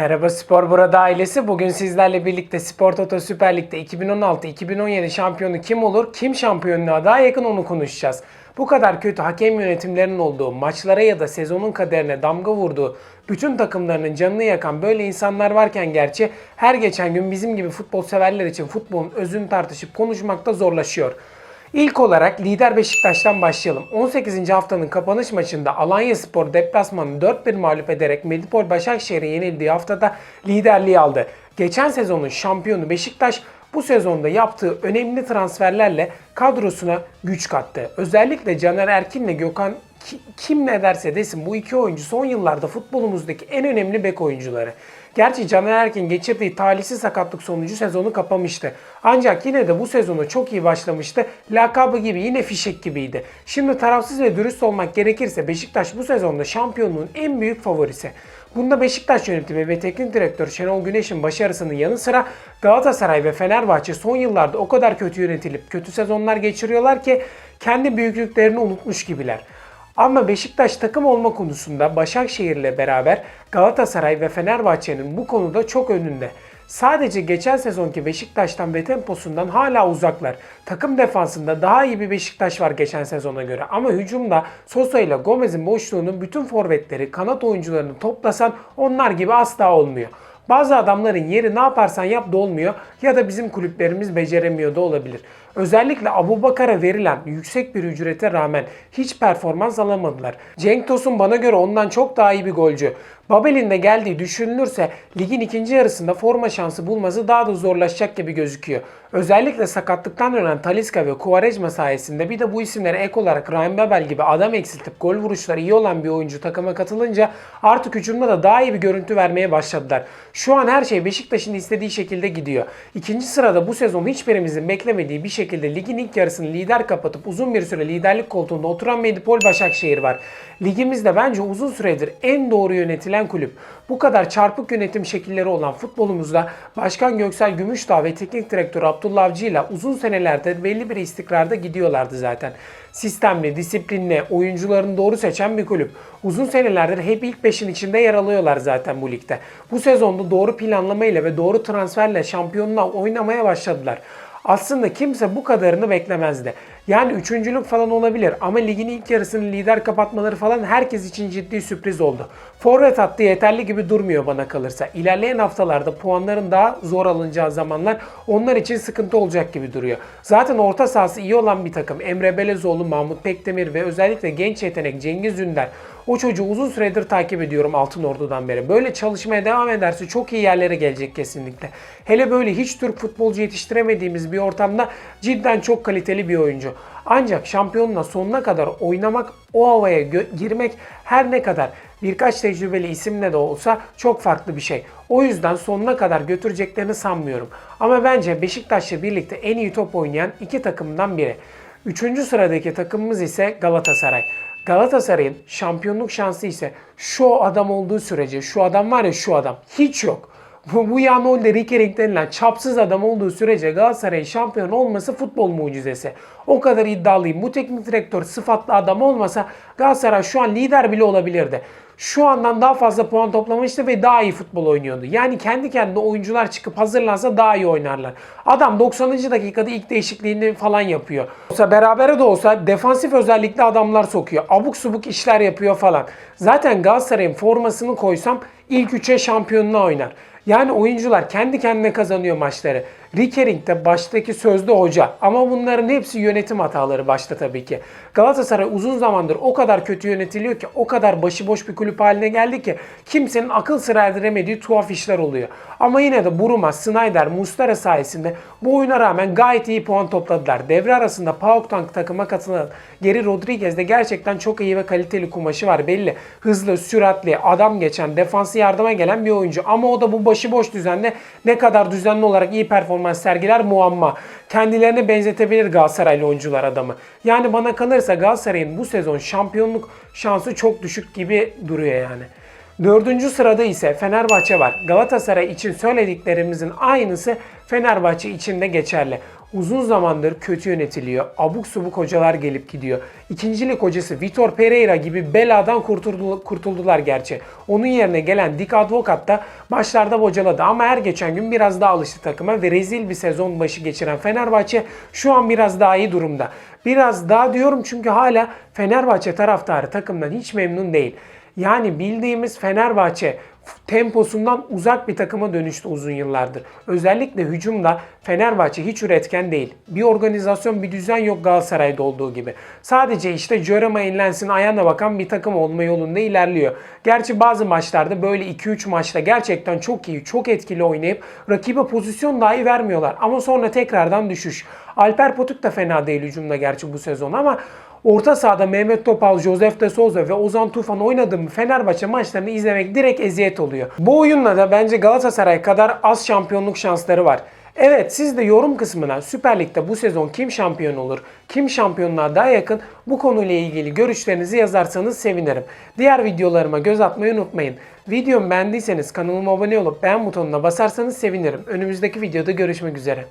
Merhaba Spor Burada ailesi. Bugün sizlerle birlikte Spor Toto Süper Lig'de 2016-2017 şampiyonu kim olur, kim şampiyonluğa daha yakın onu konuşacağız. Bu kadar kötü hakem yönetimlerinin olduğu, maçlara ya da sezonun kaderine damga vurduğu, bütün takımlarının canını yakan böyle insanlar varken gerçi her geçen gün bizim gibi futbol severler için futbolun özünü tartışıp konuşmakta zorlaşıyor. İlk olarak lider Beşiktaş'tan başlayalım. 18. haftanın kapanış maçında Alanya Spor deplasmanı 4-1 mağlup ederek Medipol Başakşehir'e yenildiği haftada liderliği aldı. Geçen sezonun şampiyonu Beşiktaş bu sezonda yaptığı önemli transferlerle kadrosuna güç kattı. Özellikle Caner Erkin'le Gökhan ki- kim ne derse desin bu iki oyuncu son yıllarda futbolumuzdaki en önemli bek oyuncuları. Gerçi Caner Erkin geçirdiği talihsiz sakatlık sonucu sezonu kapamıştı. Ancak yine de bu sezonu çok iyi başlamıştı. Lakabı gibi yine fişek gibiydi. Şimdi tarafsız ve dürüst olmak gerekirse Beşiktaş bu sezonda şampiyonluğun en büyük favorisi. Bunda Beşiktaş yönetimi ve teknik direktör Şenol Güneş'in başarısının yanı sıra Galatasaray ve Fenerbahçe son yıllarda o kadar kötü yönetilip kötü sezonlar geçiriyorlar ki kendi büyüklüklerini unutmuş gibiler. Ama Beşiktaş takım olma konusunda Başakşehir'le beraber Galatasaray ve Fenerbahçe'nin bu konuda çok önünde. Sadece geçen sezonki Beşiktaş'tan ve temposundan hala uzaklar. Takım defansında daha iyi bir Beşiktaş var geçen sezona göre. Ama hücumda Sosa ile Gomez'in boşluğunu bütün forvetleri, kanat oyuncularını toplasan onlar gibi asla olmuyor. Bazı adamların yeri ne yaparsan yap da olmuyor ya da bizim kulüplerimiz beceremiyor da olabilir. Özellikle Abu Bakar'a verilen yüksek bir ücrete rağmen hiç performans alamadılar. Cenk Tosun bana göre ondan çok daha iyi bir golcü. Babel'in de geldiği düşünülürse ligin ikinci yarısında forma şansı bulması daha da zorlaşacak gibi gözüküyor. Özellikle sakatlıktan dönen Talisca ve Quaresma sayesinde bir de bu isimlere ek olarak Ryan Babel gibi adam eksiltip gol vuruşları iyi olan bir oyuncu takıma katılınca artık hücumda da daha iyi bir görüntü vermeye başladılar. Şu an her şey Beşiktaş'ın istediği şekilde gidiyor. İkinci sırada bu sezon hiçbirimizin beklemediği bir şekilde ligin ilk yarısını lider kapatıp uzun bir süre liderlik koltuğunda oturan Medipol Başakşehir var. Ligimizde bence uzun süredir en doğru yönetilen kulüp. Bu kadar çarpık yönetim şekilleri olan futbolumuzda Başkan Göksel Gümüşdağ ve Teknik Direktör Abdullah Avcı ile uzun senelerdir belli bir istikrarda gidiyorlardı zaten. Sistemli, disiplinli, oyuncularını doğru seçen bir kulüp. Uzun senelerdir hep ilk beşin içinde yer alıyorlar zaten bu ligde. Bu sezonda doğru planlamayla ve doğru transferle şampiyonluğa oynamaya başladılar. Aslında kimse bu kadarını beklemezdi. Yani üçüncülük falan olabilir ama ligin ilk yarısını lider kapatmaları falan herkes için ciddi sürpriz oldu. Forvet hattı yeterli gibi durmuyor bana kalırsa. İlerleyen haftalarda puanların daha zor alınacağı zamanlar onlar için sıkıntı olacak gibi duruyor. Zaten orta sahası iyi olan bir takım. Emre Belezoğlu, Mahmut Pekdemir ve özellikle genç yetenek Cengiz Ünder. O çocuğu uzun süredir takip ediyorum Altın Ordu'dan beri. Böyle çalışmaya devam ederse çok iyi yerlere gelecek kesinlikle. Hele böyle hiç Türk futbolcu yetiştiremediğimiz bir ortamda cidden çok kaliteli bir oyuncu. Ancak şampiyonla sonuna kadar oynamak, o havaya girmek her ne kadar birkaç tecrübeli isimle de olsa çok farklı bir şey. O yüzden sonuna kadar götüreceklerini sanmıyorum. Ama bence Beşiktaş'la birlikte en iyi top oynayan iki takımdan biri. Üçüncü sıradaki takımımız ise Galatasaray. Galatasaray'ın şampiyonluk şansı ise şu adam olduğu sürece, şu adam var ya şu adam hiç yok. Olde Rickering denilen çapsız adam olduğu sürece Galatasaray'ın şampiyon olması futbol mucizesi. O kadar iddialıyım. Bu teknik direktör sıfatlı adam olmasa Galatasaray şu an lider bile olabilirdi. Şu andan daha fazla puan toplamıştı ve daha iyi futbol oynuyordu. Yani kendi kendine oyuncular çıkıp hazırlansa daha iyi oynarlar. Adam 90. dakikada ilk değişikliğini falan yapıyor. Olsa berabere de olsa defansif özellikle adamlar sokuyor. Abuk subuk işler yapıyor falan. Zaten Galatasaray'ın formasını koysam ilk üçe şampiyonluğa oynar. Yani oyuncular kendi kendine kazanıyor maçları. Rickering de baştaki sözde hoca ama bunların hepsi yönetim hataları başta tabii ki. Galatasaray uzun zamandır o kadar kötü yönetiliyor ki o kadar başıboş bir kulüp haline geldi ki kimsenin akıl sır erdiremediği tuhaf işler oluyor. Ama yine de Buruma, Snyder, Mustara sayesinde bu oyuna rağmen gayet iyi puan topladılar. Devre arasında PAOK'tan takıma katılan Geri Rodriguez de gerçekten çok iyi ve kaliteli kumaşı var belli. Hızlı, süratli, adam geçen, defansı yardıma gelen bir oyuncu. Ama o da bu başıboş düzenle ne kadar düzenli olarak iyi performans sergiler muamma. Kendilerine benzetebilir Galatasaraylı oyuncular adamı. Yani bana kalırsa Galatasaray'ın bu sezon şampiyonluk şansı çok düşük gibi duruyor yani. Dördüncü sırada ise Fenerbahçe var. Galatasaray için söylediklerimizin aynısı Fenerbahçe için de geçerli. Uzun zamandır kötü yönetiliyor. Abuk subuk hocalar gelip gidiyor. İkincilik hocası Vitor Pereira gibi beladan kurtuldu- kurtuldular gerçi. Onun yerine gelen Dick Advocat da başlarda bocaladı ama her geçen gün biraz daha alıştı takıma ve rezil bir sezon başı geçiren Fenerbahçe şu an biraz daha iyi durumda. Biraz daha diyorum çünkü hala Fenerbahçe taraftarı takımdan hiç memnun değil. Yani bildiğimiz Fenerbahçe temposundan uzak bir takıma dönüştü uzun yıllardır. Özellikle hücumda Fenerbahçe hiç üretken değil. Bir organizasyon, bir düzen yok Galatasaray'da olduğu gibi. Sadece işte Jerome Enlens'in ayağına bakan bir takım olma yolunda ilerliyor. Gerçi bazı maçlarda böyle 2-3 maçta gerçekten çok iyi, çok etkili oynayıp rakibe pozisyon dahi vermiyorlar. Ama sonra tekrardan düşüş. Alper Potuk da fena değil hücumda gerçi bu sezon ama Orta sahada Mehmet Topal, Josef de Souza ve Ozan Tufan oynadığı mı Fenerbahçe maçlarını izlemek direkt eziyet oluyor. Bu oyunla da bence Galatasaray kadar az şampiyonluk şansları var. Evet siz de yorum kısmına Süper Lig'de bu sezon kim şampiyon olur, kim şampiyonluğa daha yakın bu konuyla ilgili görüşlerinizi yazarsanız sevinirim. Diğer videolarıma göz atmayı unutmayın. Videomu beğendiyseniz kanalıma abone olup beğen butonuna basarsanız sevinirim. Önümüzdeki videoda görüşmek üzere.